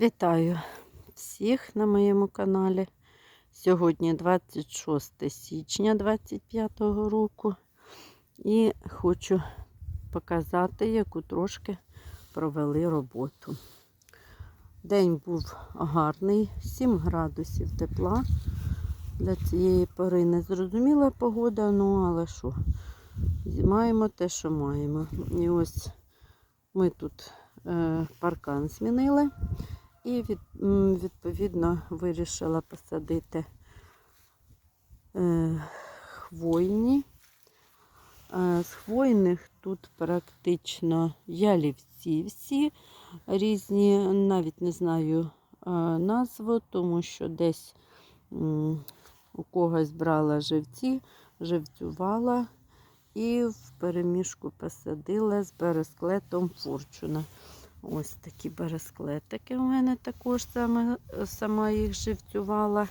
Вітаю всіх на моєму каналі. Сьогодні 26 січня 2025 року. І хочу показати, яку трошки провели роботу. День був гарний, 7 градусів тепла. Для цієї пори незрозуміла погода, ну але що, маємо те, що маємо. І ось ми тут е, паркан змінили. І від, відповідно вирішила посадити е, хвойні. Е, з хвойних тут практично ялівці всі різні, навіть не знаю е, назву, тому що десь м, у когось брала живці, живцювала і в перемішку посадила з бересклетом форчуна. Ось такі бересклетики у мене також саме, сама їх живцювала.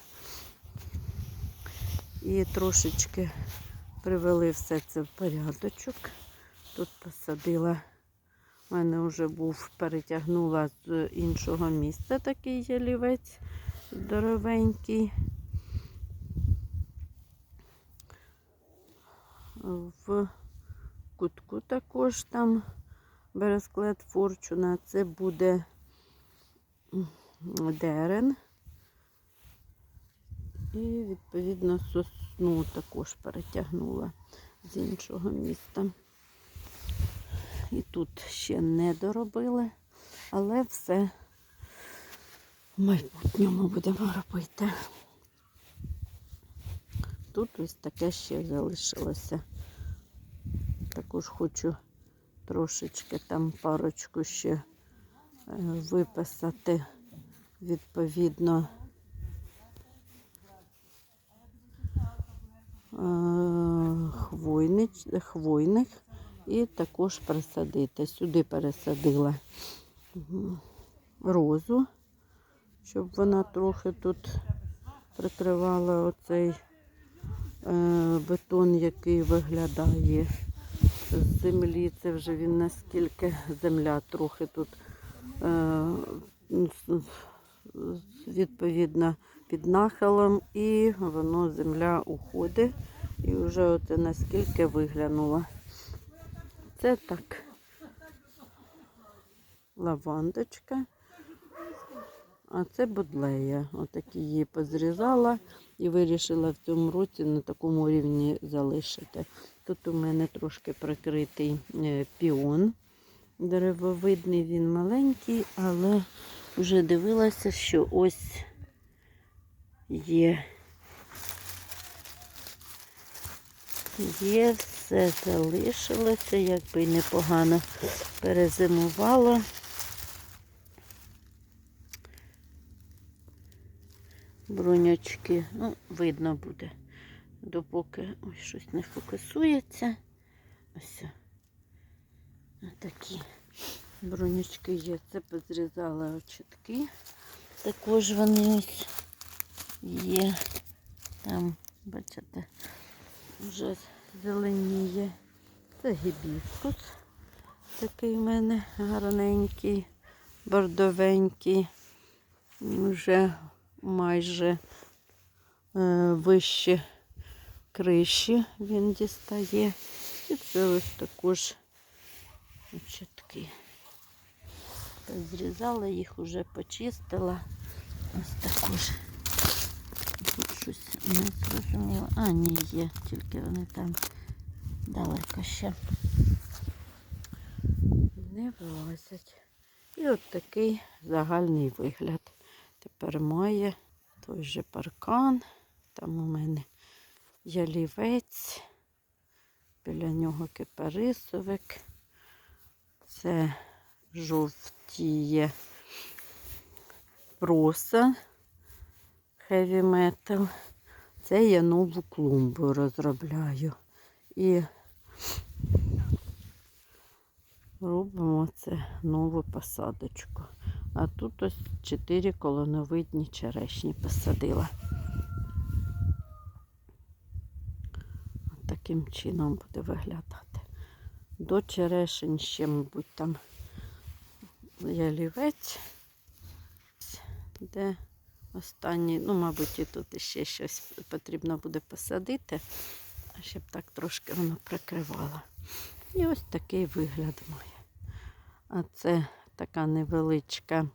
І трошечки привели все це в порядочок. Тут посадила, у мене вже був, перетягнула з іншого місця такий ялівець здоровенький. В кутку також там бересклет форчуна. Це буде дерен. І, відповідно, сосну також перетягнула з іншого міста. І тут ще не доробили, але все в майбутньому будемо робити. Тут ось таке ще залишилося. Також хочу трошечки там парочку ще е, виписати відповідно е, хвойних, хвойних і також присадити. Сюди пересадила розу, щоб вона трохи тут прикривала оцей е, бетон, який виглядає з землі. Це вже він наскільки земля трохи тут е, відповідно під нахилом, і воно земля уходить. І вже оце наскільки виглянуло. Це так. Лавандочка. А це будлея. Отакі її позрізала і вирішила в цьому році на такому рівні залишити. Тут у мене трошки прикритий е, піон. Деревовидний він маленький, але вже дивилася, що ось є. Є, все залишилося, якби непогано перезимувало. Бронячки, ну, видно буде, допоки ой, щось не фокусується. Ось такі бронячки є. Це позрізала очітки. Також вони ось є. Там, бачите, вже зеленіє. Це гібіскус. Такий в мене гарненький, бордовенький. Вже майже е, вище криші він дістає. І це ось також очітки. Зрізала їх, уже почистила. Ось також. Тут щось не зрозуміло. А, ні, є, тільки вони там далеко ще не вилазять. І от такий загальний вигляд. Тепер має той же паркан. Там у мене ялівець, біля нього кипарисовик. Це жовтіє проса heavy metal. Це я нову клумбу розробляю. І робимо це нову посадочку. А тут ось чотири колоновидні черешні посадила. От таким чином буде виглядати. До черешень ще, мабуть, там ялівець. де останній, ну, мабуть, і тут ще щось потрібно буде посадити, щоб так трошки воно прикривало. І ось такий вигляд має. А це така невеличка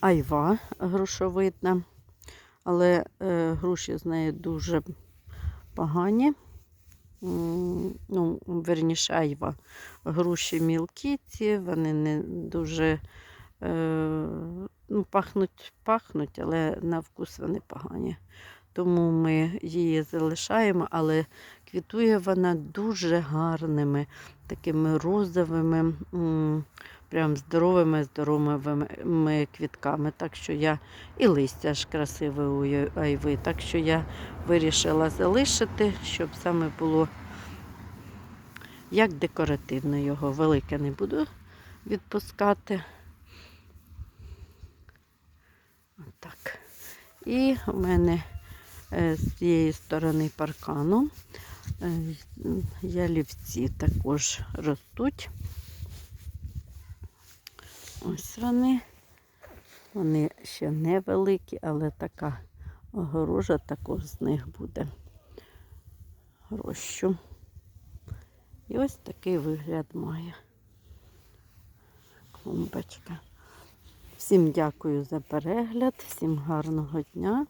айва грушовидна, але е, груші з нею дуже погані. Ну, верніше айва. Груші мілкі ці, вони не дуже е, ну, пахнуть, пахнуть, але на вкус вони погані. Тому ми її залишаємо, але квітує вона дуже гарними, такими розовими, прям здоровими, здоровими квітками. Так що я і листя ж красиве у айви. Так що я вирішила залишити, щоб саме було як декоративно його. Велике не буду відпускати. Отак. І у мене е, з цієї сторони паркану е, ялівці також ростуть. Ось вони. Вони ще невеликі, але така огорожа також з них буде рощу. І ось такий вигляд має клумбочка. Всім дякую за перегляд, всім гарного дня.